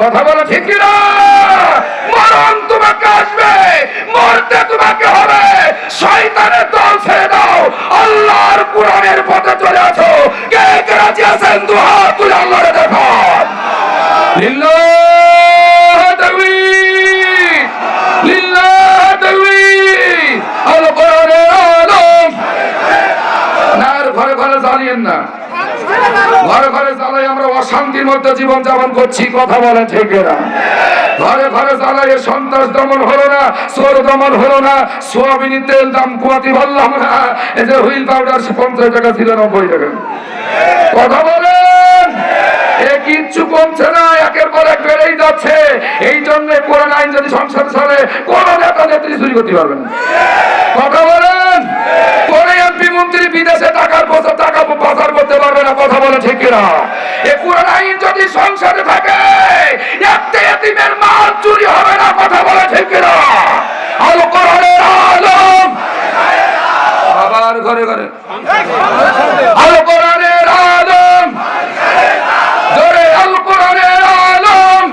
কথা বলো ঠিক মরণ তোমাকে আসবে, মরতে তোমাকে হবে। শয়তানের দল ছেড়ে দাও, আল্লাহর কোরআনের পথে চলে আসো কে কে রাজি আছেন দুহাত তুলে আল্লাহরে দেখান লিল্লাহ তাকবীর লিল্লাহ তাকবীর আল কোরআনের আলম না আর ঘরে ঘরে জ্বালিয়েন না। ঘরে ঘরে জ্বালাই আমরা অশান্তির মধ্যে জীবন যাপন করছি, কথা বলে ঠিক না। ঘরে ঘরে জ্বালাই সন্ত্রাস দমন হলো না, চোর দমন হলো না, সোয়াবিনের তেল দাম কমাতে পারলাম না, এই যে হুইল পাউডার পঞ্চাশ টাকা ছিল, নব্বই টাকা। কথা কিচ্ছু কমছে না, একের পর এক বেড়েই যাচ্ছে। এই জন্য কোরআন আইন যদি সংসদে চলে, কোন নেতা নেত্রী চুরি করতে পারবে না। কথা বলেন, কোন এমপি মন্ত্রী বিদেশে কথা বলে ঠিক আইন যদি থাকে এতিমের মাল চুরি হবে না, কথা বলে ঠিক কোরআনের আলম। আবার ঘরে ঘরে। আলো কোরআনের আলম। জোরে, আল কোরআনের আলম।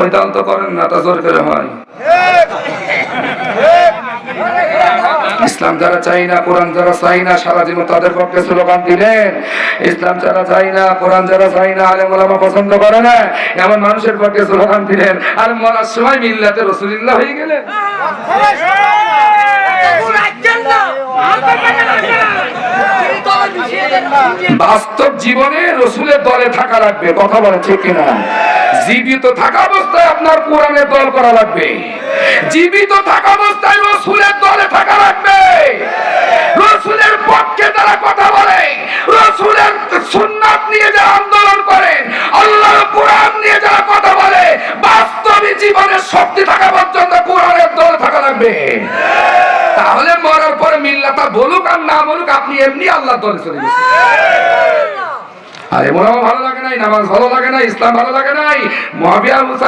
ওই করেন না তা জোর করে হয়। ইসলাম যারা চাই না, কোরআন যারা চাই না, সারা জীবন তাদের পক্ষে স্লোগান দিলেন। ইসলাম যারা চাই না, কোরআন যারা চাই না, আলেম ওলামা পছন্দ করে না, এমন মানুষের পক্ষে স্লোগান দিলেন। আর মরার সময় মিল্লাতে রসুলিল্লাহ হয়ে গেলেন। বাস্তব জীবনে রসুলের দলে থাকা লাগবে, কথা বলে ঠিক কিনা? জীবিত থাকা অবস্থায় আপনার কোরআনের দল করা লাগবে। জীবিত থাকা অবস্থায় রসুলের দলে থাকা সুন্নাত নিয়ে যারা আন্দোলন করে, আল্লাহর কোরআন নিয়ে যারা কথা বলে বাস্তবে জীবনের শক্তি থাকা পর্যন্ত কোরআনের দলে থাকা লাগবে। তাহলে মরার পরে মিল্লাতা বলুক আর না বলুক, আপনি এমনি আল্লাহ দলে চলে গেছেন। আরে মোলামা ভালো লাগে নাই, নামাজ ভালো লাগে না ইসলাম ভালো লাগে নাই। মহাবিয়া মতো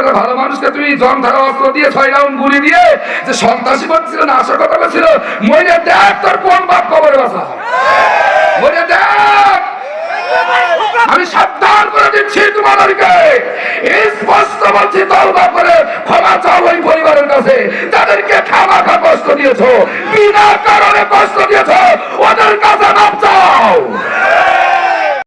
একটা ভালো মানুষকে তুমি জং ধারা অস্ত্র দিয়ে ছয় রাউন্ড গুলি দিয়ে যে সন্ত্রাসী করছিল না বলছিল মইনে দেখ তোর কোন বাপ কবরে বাসা। মইনে দেখ আমি সাবধান করে দিচ্ছি তোমাদেরকে স্পষ্ট বলছি তলবা করে ক্ষমা চাও ওই পরিবারের কাছে। তাদেরকে খামাখা কষ্ট দিয়েছ, বিনা